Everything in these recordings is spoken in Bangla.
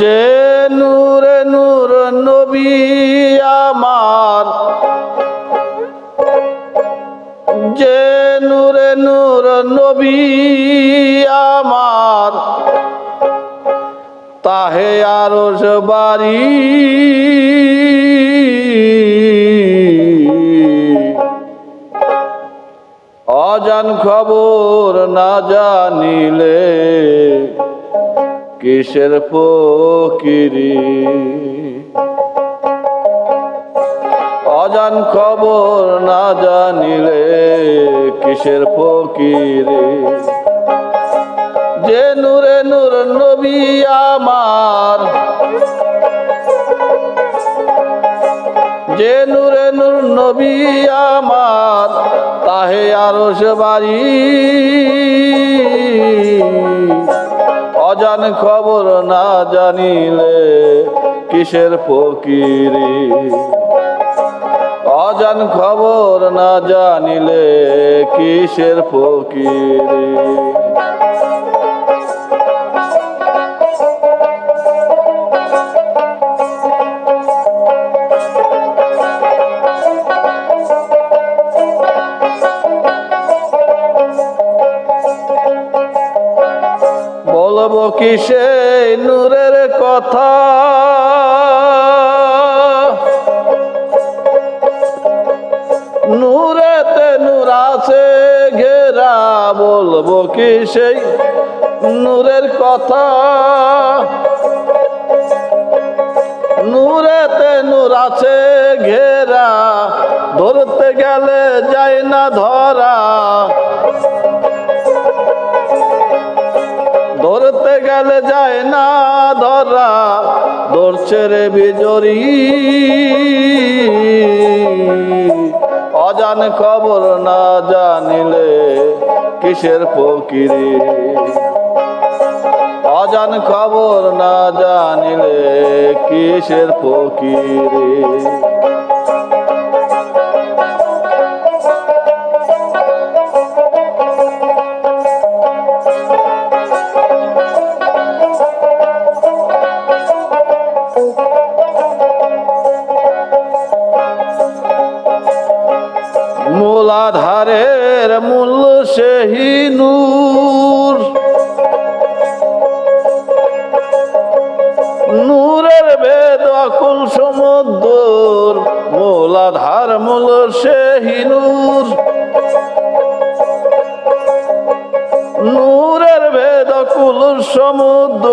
যে নূরে নূর নবী আমার যে নূরে নূর নবী আমার। তাহে আরস বাড়ি অজান খবর না জানিলে কিসের ফকিরি? অজান খবর না জানিলে কিসের ফকিরি? যে নূরে নূর নবী আমার। যে নূরে নূর নবী আমার, তাহে আরও বাড়ি। অজান খবর না জানিলে কিসের ফকিরি? অজান খবর না জানিলে কিসের ফকিরি? বলব কি সেই নূরের কথা? নূরেতে নূর আছে, ঘেরা বলব কি সেই নূরের কথা? নূরেতে নূর আছে, ঘেরা, ধরতে গেলে যায় না ধরা। গেলে যায় না ধরা, ধরছে রে বিজরি। অজান খবর না জানিলে কিসের ফকিরি? অজান খবর না জানিলে কিসের ফকিরি? মূলাধারের মূল সেহি নূর। নূরের বেদ অকুল সমুদ্র মূলাধার মূল সেহি নূর। নূরের ভেদ অকুল সমুদ্র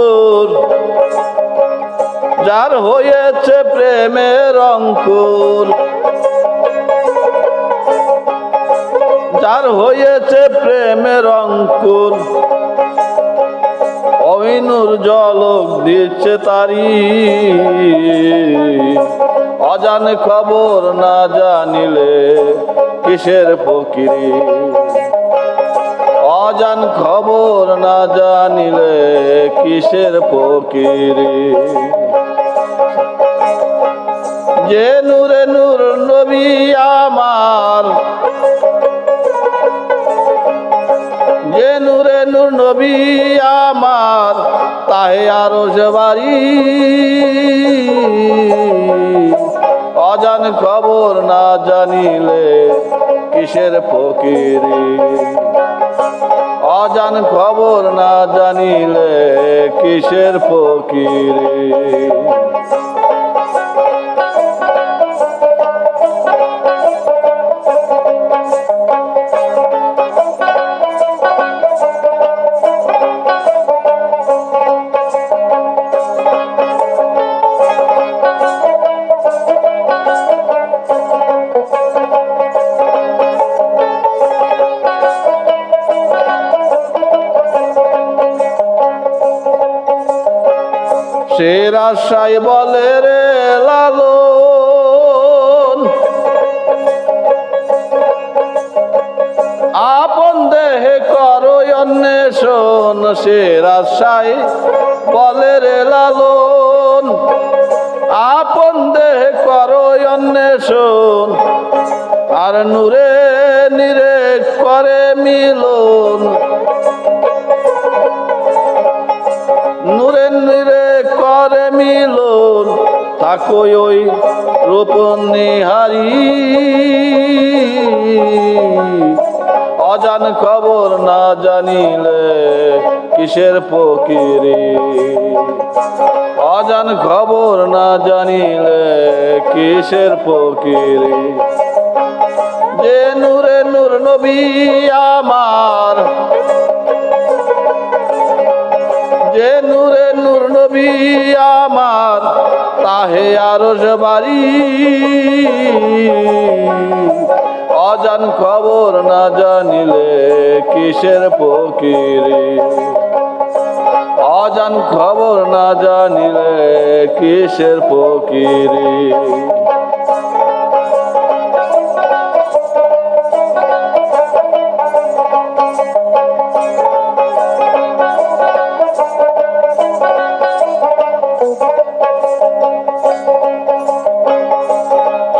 যার হয়েছে প্রেমের অঙ্কুর। যার হয়েছে প্রেমের অঙ্কুর। অভিনুর জলক দিচ্ছে তারি। অজান খবর না জানিলে কিসের ফকিরি? অজান খবর না জানিলে কিসের ফকিরি? যে নূরে নূর নবী আমার যে নূরে নূর নবী আমার, তাহে আরও বাড়ি। অজান খবর না জানিলে কিসের ফকিরি? অজান খবর না জানিলে কিসের ফকিরি? সে রাশাই বলে রে লালন। আপন দেহে করো অন্বেষণ সে রাশাই বলে রে লালন। আপন দেহে করো অন্বেষণ, আর নূরে নিরে করে মিলন। তাকই ওই রূপন নিহারি। অজান খবর না জানিলে কিসের ফকিরি? অজান খবর না জানিলে কিসের ফকিরি? যে নূরে নূর নবী আমার, যে নূরে নূর নবী তাহে আরস বাড়ি। অজান খবর না জানিলে কিসের ফকিরি? অজান খবর না জানিলে কিসের ফকিরি?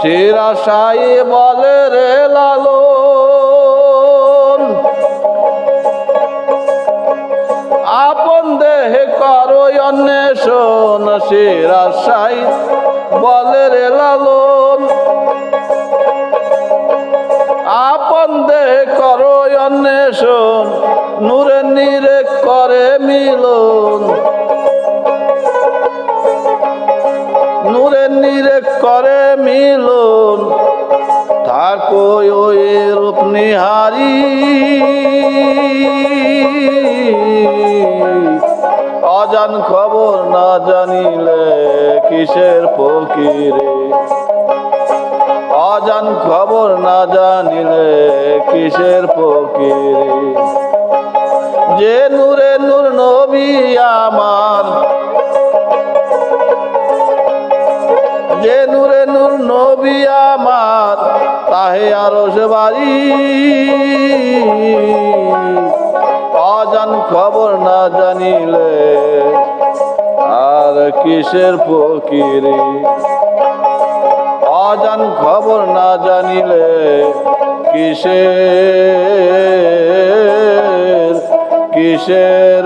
চিরাশাই বলে রে লালন। আপন দেহে করো অন্বেষণ চিরাশাই বলে রে লালন। আপন দেহে করো অন্বেষণ, নূরে নিরে মিলন থাকো ওই রূপ নিহারি অজান খবর না জানিলে কিসের ফকিরে? অজান খবর না জানিলে কিসের ফকিরে? যে নূরে নূর নবী আমার, যে নূর নবী আমার, তাহে আরও সে বাড়ি। অজান খবর না জানিলে আর কিসের ফকিরি? অজান খবর না জানিলে কিসের কিসের